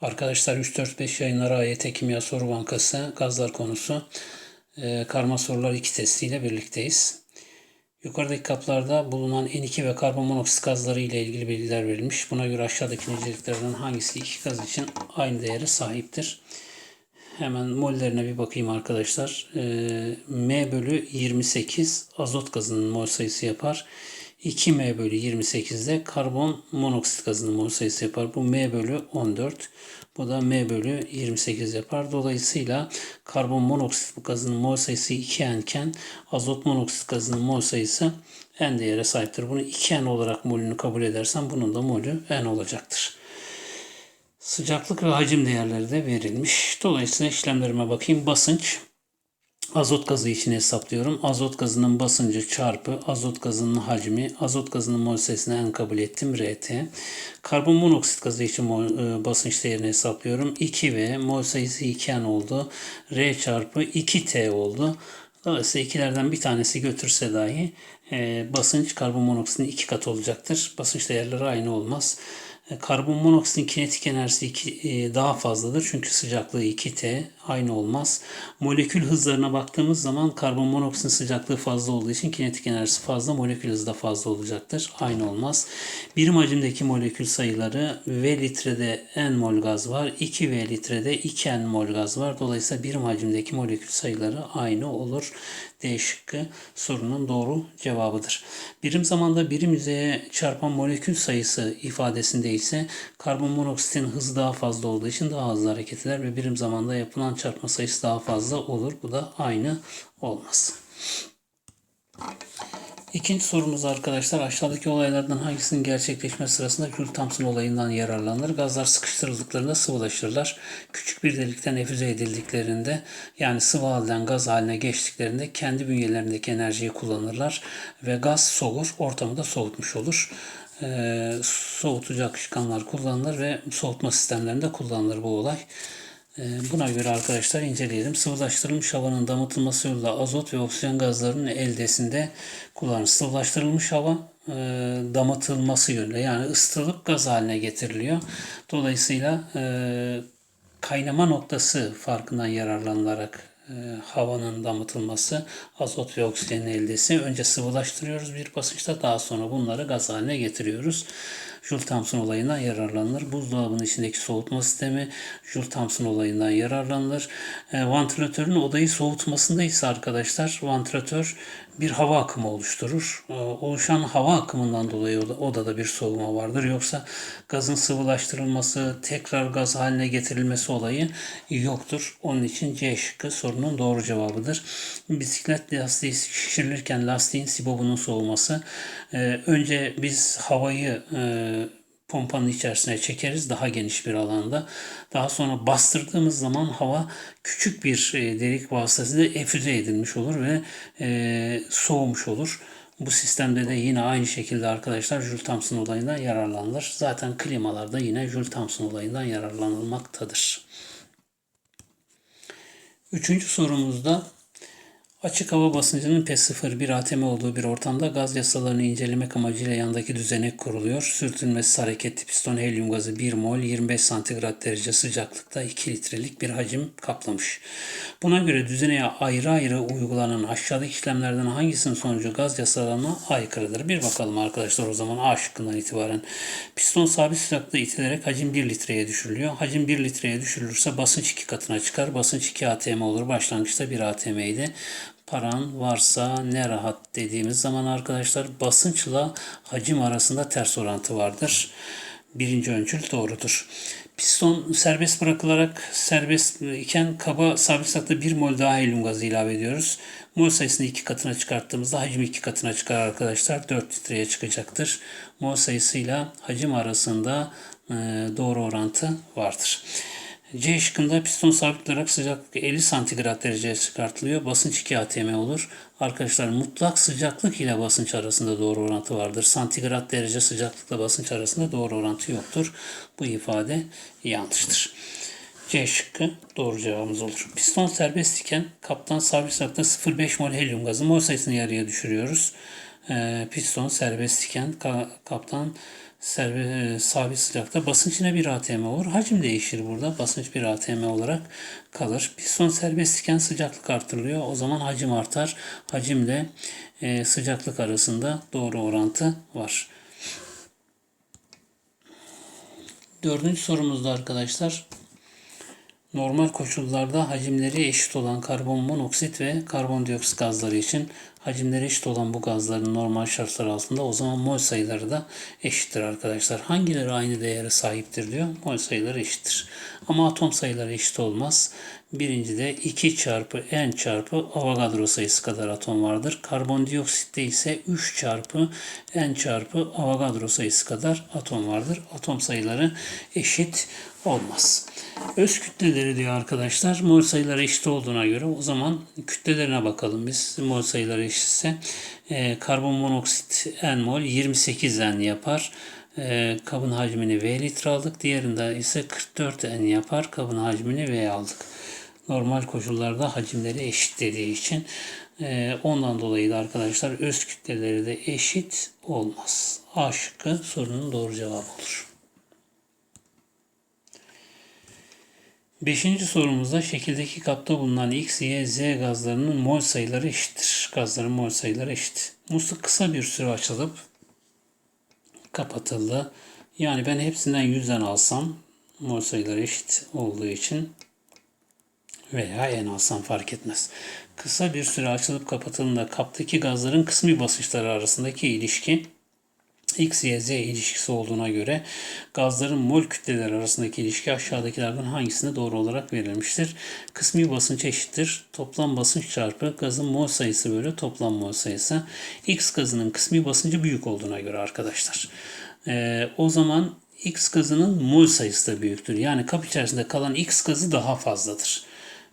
Arkadaşlar 3-4-5 yayınları AYT Kimya Soru Bankası gazlar konusu e, karma sorular 2 testiyle birlikteyiz. Yukarıdaki kaplarda bulunan N2 ve karbon monoksit gazları ile ilgili bilgiler verilmiş. Buna göre aşağıdaki niceliklerden hangisi iki gaz için aynı değere sahiptir? Hemen mollerine bir bakayım arkadaşlar. E, M bölü 28 azot gazının mol sayısı yapar. 2M bölü 28'de karbon monoksit gazının mol sayısı yapar. Bu M bölü 14. Bu da M bölü 28 yapar. Dolayısıyla karbon monoksit gazının mol sayısı 2N iken azot monoksit gazının mol sayısı N değere sahiptir. Bunu 2N olarak molünü kabul edersen bunun da molü N olacaktır. Sıcaklık ve hacim değerleri de verilmiş. Dolayısıyla işlemlerime bakayım. Basınç azot gazı için hesaplıyorum. Azot gazının basıncı çarpı azot gazının hacmi, azot gazının mol sayısını n kabul ettim RT. Karbon monoksit gazı için e, basınç değerini hesaplıyorum. 2V mol sayısı 2N oldu. R çarpı 2T oldu. Dolayısıyla ikilerden bir tanesi götürse dahi e, basınç karbon monoksitin iki katı olacaktır. Basınç değerleri aynı olmaz. E, Karbon monoksitin kinetik enerjisi iki, e, daha fazladır çünkü sıcaklığı 2T aynı olmaz. Molekül hızlarına baktığımız zaman karbon monoksitin sıcaklığı fazla olduğu için kinetik enerjisi fazla, molekül hızı da fazla olacaktır. Aynı olmaz. Birim hacimdeki molekül sayıları V litrede N mol gaz var, 2V litrede 2N mol gaz var. Dolayısıyla birim hacimdeki molekül sayıları aynı olur. D şıkkı sorunun doğru cevabıdır. Birim zamanda birim yüzeye çarpan molekül sayısı ifadesinde ise karbon monoksitin hızı daha fazla olduğu için daha hızlı hareket eder ve birim zamanda yapılan çarpma sayısı daha fazla olur. Bu da aynı olmaz. İkinci sorumuz arkadaşlar aşağıdaki olaylardan hangisinin gerçekleşme sırasında Joule Thomson olayından yararlanır? Gazlar sıkıştırıldıklarında sıvılaşırlar. Küçük bir delikten efüze edildiklerinde yani sıvı halden gaz haline geçtiklerinde kendi bünyelerindeki enerjiyi kullanırlar ve gaz soğur, ortamı da soğutmuş olur. Ee, soğutucu akışkanlar kullanılır ve soğutma sistemlerinde kullanılır bu olay. Ee, Buna göre arkadaşlar inceleyelim. Sıvılaştırılmış havanın damıtılması yoluyla azot ve oksijen gazlarının eldesinde kullanılır. Sıvılaştırılmış hava e, damıtılması yönüyle yani ısıtılıp gaz haline getiriliyor. Dolayısıyla e, kaynama noktası farkından yararlanılarak havanın damıtılması, azot ve oksijenin eldesi. Önce sıvılaştırıyoruz bir basınçta daha sonra bunları gaz haline getiriyoruz. Joule Thomson olayından yararlanılır. Buzdolabının içindeki soğutma sistemi Joule Thomson olayından yararlanılır. E, vantilatörün odayı soğutmasında ise arkadaşlar vantilatör bir hava akımı oluşturur. Oluşan hava akımından dolayı oda, odada bir soğuma vardır. Yoksa gazın sıvılaştırılması, tekrar gaz haline getirilmesi olayı yoktur. Onun için C şıkkı sorunun doğru cevabıdır. Bisiklet lastiği şişirilirken lastiğin sibobunun soğuması. E, önce biz havayı e, pompanın içerisine çekeriz daha geniş bir alanda. Daha sonra bastırdığımız zaman hava küçük bir e, delik vasıtasıyla efüze edilmiş olur ve e, soğumuş olur. Bu sistemde de yine aynı şekilde arkadaşlar Joule Thomson olayından yararlanılır. Zaten klimalarda yine Joule Thomson olayından yararlanılmaktadır. Üçüncü sorumuzda Açık hava basıncının P0 atm olduğu bir ortamda gaz yasalarını incelemek amacıyla yandaki düzenek kuruluyor. Sürtünmesi hareketli piston helyum gazı 1 mol 25 santigrat derece sıcaklıkta 2 litrelik bir hacim kaplamış. Buna göre düzeneye ayrı ayrı uygulanan aşağıdaki işlemlerden hangisinin sonucu gaz yasalarına aykırıdır? Bir bakalım arkadaşlar o zaman A şıkkından itibaren. Piston sabit sıcaklıkta itilerek hacim 1 litreye düşürülüyor. Hacim 1 litreye düşürülürse basınç 2 katına çıkar. Basınç 2 atm olur. Başlangıçta 1 atm idi paran varsa ne rahat dediğimiz zaman arkadaşlar basınçla hacim arasında ters orantı vardır. Birinci öncül doğrudur. Piston serbest bırakılarak serbest iken kaba sabit sıcaklıkta 1 mol daha helyum gazı ilave ediyoruz. Mol sayısını iki katına çıkarttığımızda hacim iki katına çıkar arkadaşlar. 4 litreye çıkacaktır. Mol sayısıyla hacim arasında doğru orantı vardır. C şıkkında piston sabit olarak sıcaklık 50 santigrat dereceye çıkartılıyor. Basınç 2 atm olur. Arkadaşlar mutlak sıcaklık ile basınç arasında doğru orantı vardır. Santigrat derece sıcaklıkla basınç arasında doğru orantı yoktur. Bu ifade yanlıştır. C şıkkı doğru cevabımız olur. Piston serbest iken kaptan sabit sıcaklıkta 0,5 mol helyum gazı mol sayısını yarıya düşürüyoruz. Piston serbest iken kaptan servi, e, sabit sıcakta. Basınç yine 1 atm olur. Hacim değişir burada. Basınç 1 atm olarak kalır. Piston serbest iken sıcaklık artırılıyor. O zaman hacim artar. Hacimle e, sıcaklık arasında doğru orantı var. Dördüncü sorumuzda arkadaşlar normal koşullarda hacimleri eşit olan karbon monoksit ve karbondioksit gazları için hacimleri eşit olan bu gazların normal şartlar altında o zaman mol sayıları da eşittir arkadaşlar. Hangileri aynı değere sahiptir diyor. Mol sayıları eşittir. Ama atom sayıları eşit olmaz. Birincide 2 çarpı n çarpı Avogadro sayısı kadar atom vardır. Karbondioksitte ise 3 çarpı n çarpı Avogadro sayısı kadar atom vardır. Atom sayıları eşit olmaz. Öz kütleleri diyor arkadaşlar. Mol sayıları eşit olduğuna göre o zaman kütlelerine bakalım biz. Mol sayıları eşitse e, karbon monoksit n mol 28 n yapar. E, kabın hacmini V litre aldık. Diğerinde ise 44 n yapar. Kabın hacmini V aldık. Normal koşullarda hacimleri eşit dediği için e, ondan dolayı da arkadaşlar öz kütleleri de eşit olmaz. A şıkkı sorunun doğru cevabı olur. Beşinci sorumuzda şekildeki kapta bulunan X, Y, Z gazlarının mol sayıları eşittir. Gazların mol sayıları eşit. Musluk kısa bir süre açılıp kapatıldı. Yani ben hepsinden yüzden alsam mol sayıları eşit olduğu için veya en alsam fark etmez. Kısa bir süre açılıp kapatıldığında kaptaki gazların kısmi basınçları arasındaki ilişki X, Y, Z ilişkisi olduğuna göre gazların mol kütleleri arasındaki ilişki aşağıdakilerden hangisine doğru olarak verilmiştir? Kısmi basınç eşittir. Toplam basınç çarpı gazın mol sayısı bölü toplam mol sayısı. X gazının kısmi basıncı büyük olduğuna göre arkadaşlar. Ee, o zaman X gazının mol sayısı da büyüktür. Yani kap içerisinde kalan X gazı daha fazladır.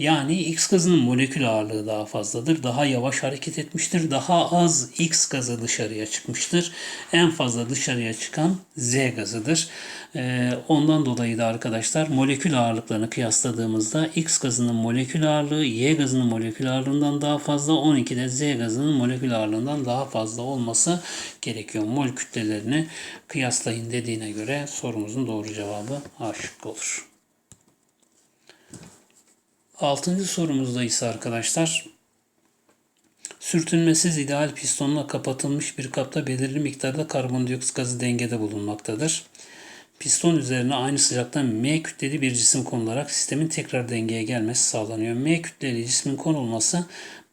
Yani X gazının molekül ağırlığı daha fazladır. Daha yavaş hareket etmiştir. Daha az X gazı dışarıya çıkmıştır. En fazla dışarıya çıkan Z gazıdır. Ee, ondan dolayı da arkadaşlar molekül ağırlıklarını kıyasladığımızda X gazının molekül ağırlığı Y gazının molekül ağırlığından daha fazla 12'de Z gazının molekül ağırlığından daha fazla olması gerekiyor. Mol kütlelerini kıyaslayın dediğine göre sorumuzun doğru cevabı A olur. Altıncı sorumuzda ise arkadaşlar sürtünmesiz ideal pistonla kapatılmış bir kapta belirli miktarda karbondioksit gazı dengede bulunmaktadır. Piston üzerine aynı sıcaktan M kütleli bir cisim konularak sistemin tekrar dengeye gelmesi sağlanıyor. M kütleli cismin konulması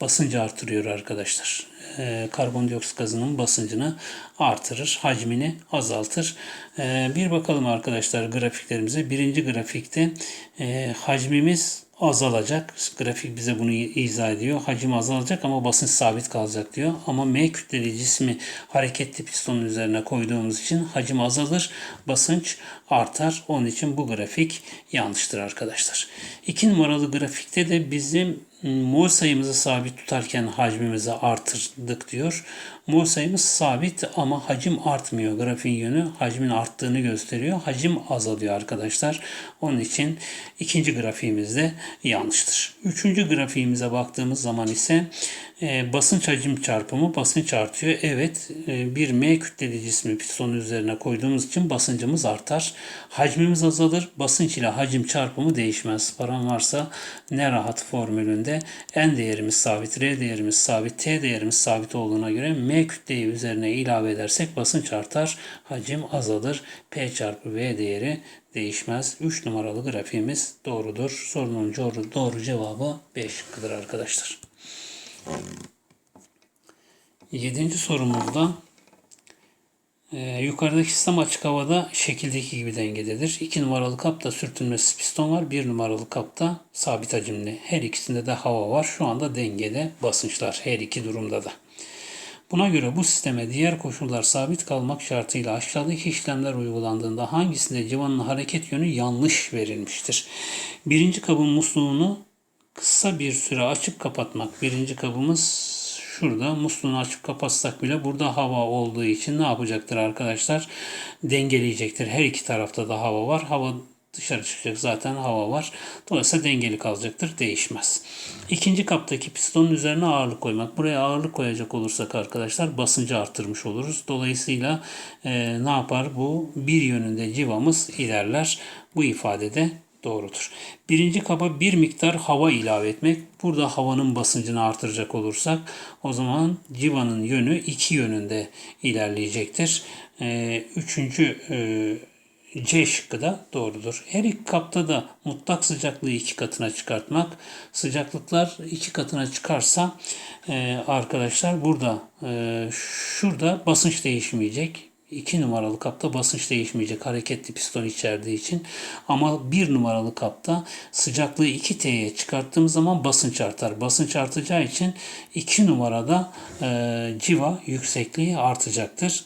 basıncı artırıyor arkadaşlar. Ee, karbondioksit gazının basıncını artırır, hacmini azaltır. Ee, bir bakalım arkadaşlar grafiklerimize. Birinci grafikte e, hacmimiz azalacak. Grafik bize bunu izah ediyor. Hacim azalacak ama basınç sabit kalacak diyor. Ama M kütleli cismi hareketli pistonun üzerine koyduğumuz için hacim azalır, basınç artar. Onun için bu grafik yanlıştır arkadaşlar. İki numaralı grafikte de bizim mol sayımızı sabit tutarken hacmimizi artırdık diyor. Mol sayımız sabit ama hacim artmıyor. Grafiğin yönü hacmin arttığını gösteriyor. Hacim azalıyor arkadaşlar. Onun için ikinci grafiğimizde yanlıştır. Üçüncü grafiğimize baktığımız zaman ise e, basınç hacim çarpımı basınç artıyor. Evet e, bir M kütleli cismi pistonun üzerine koyduğumuz için basıncımız artar. Hacmimiz azalır. Basınç ile hacim çarpımı değişmez. Param varsa ne rahat formülünde N değerimiz sabit, R değerimiz sabit, T değerimiz sabit olduğuna göre M kütleyi üzerine ilave edersek basınç artar. Hacim azalır. P çarpı V değeri değişmez. 3 numaralı grafiğimiz doğrudur. Sorunun doğru, doğru cevabı 5 şıkkıdır arkadaşlar. Yedinci sorumuzda e, yukarıdaki sistem açık havada şekildeki gibi dengededir. 2 numaralı kapta sürtünmesiz piston var. 1 numaralı kapta sabit hacimli. Her ikisinde de hava var. Şu anda dengede basınçlar her iki durumda da. Buna göre bu sisteme diğer koşullar sabit kalmak şartıyla aşağıdaki işlemler uygulandığında hangisinde civanın hareket yönü yanlış verilmiştir? Birinci kabın musluğunu kısa bir süre açıp kapatmak. Birinci kabımız şurada musluğunu açıp kapatsak bile burada hava olduğu için ne yapacaktır arkadaşlar? Dengeleyecektir. Her iki tarafta da hava var. Hava dışarı çıkacak. Zaten hava var. Dolayısıyla dengeli kalacaktır. Değişmez. İkinci kaptaki pistonun üzerine ağırlık koymak. Buraya ağırlık koyacak olursak arkadaşlar basıncı artırmış oluruz. Dolayısıyla e, ne yapar? Bu bir yönünde civamız ilerler. Bu ifadede doğrudur. Birinci kaba bir miktar hava ilave etmek. Burada havanın basıncını artıracak olursak o zaman civanın yönü iki yönünde ilerleyecektir. Ee, üçüncü e, C şıkkı da doğrudur. Her iki kapta da mutlak sıcaklığı iki katına çıkartmak. Sıcaklıklar iki katına çıkarsa e, arkadaşlar burada e, şurada basınç değişmeyecek. 2 numaralı kapta basınç değişmeyecek hareketli piston içerdiği için. Ama 1 numaralı kapta sıcaklığı 2T'ye çıkarttığımız zaman basınç artar. Basınç artacağı için 2 numarada e, civa yüksekliği artacaktır.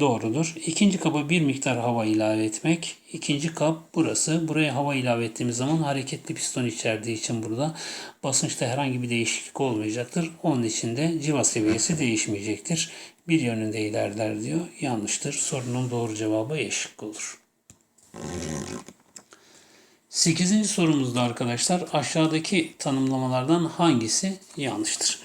Doğrudur. İkinci kaba bir miktar hava ilave etmek. İkinci kap burası. Buraya hava ilave ettiğimiz zaman hareketli piston içerdiği için burada basınçta herhangi bir değişiklik olmayacaktır. Onun için de civa seviyesi değişmeyecektir. Bir yönünde ilerler diyor. Yanlıştır. Sorunun doğru cevabı E şıkkı olur. Sekizinci sorumuzda arkadaşlar aşağıdaki tanımlamalardan hangisi yanlıştır?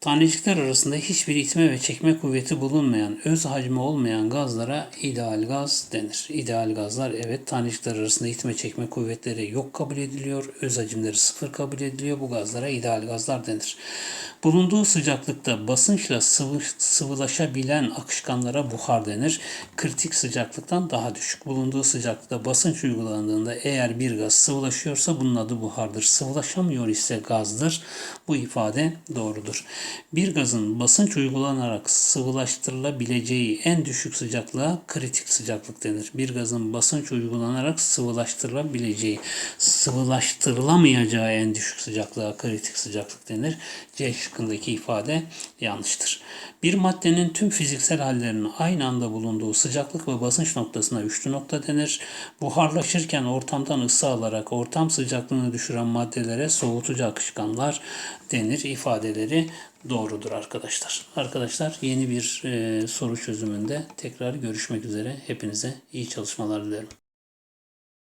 Tanecikler arasında hiçbir itme ve çekme kuvveti bulunmayan, öz hacmi olmayan gazlara ideal gaz denir. İdeal gazlar evet tanecikler arasında itme çekme kuvvetleri yok kabul ediliyor, öz hacimleri sıfır kabul ediliyor. Bu gazlara ideal gazlar denir. Bulunduğu sıcaklıkta basınçla sıvı, sıvılaşabilen akışkanlara buhar denir. Kritik sıcaklıktan daha düşük. Bulunduğu sıcaklıkta basınç uygulandığında eğer bir gaz sıvılaşıyorsa bunun adı buhardır. Sıvılaşamıyor ise gazdır. Bu ifade doğrudur. Bir gazın basınç uygulanarak sıvılaştırılabileceği en düşük sıcaklığa kritik sıcaklık denir. Bir gazın basınç uygulanarak sıvılaştırılabileceği, sıvılaştırılamayacağı en düşük sıcaklığa kritik sıcaklık denir. C şıkkındaki ifade yanlıştır. Bir maddenin tüm fiziksel hallerinin aynı anda bulunduğu sıcaklık ve basınç noktasına üçlü nokta denir. Buharlaşırken ortamdan ısı alarak ortam sıcaklığını düşüren maddelere soğutucu akışkanlar denir ifadeleri doğrudur arkadaşlar. Arkadaşlar yeni bir e, soru çözümünde tekrar görüşmek üzere. Hepinize iyi çalışmalar dilerim.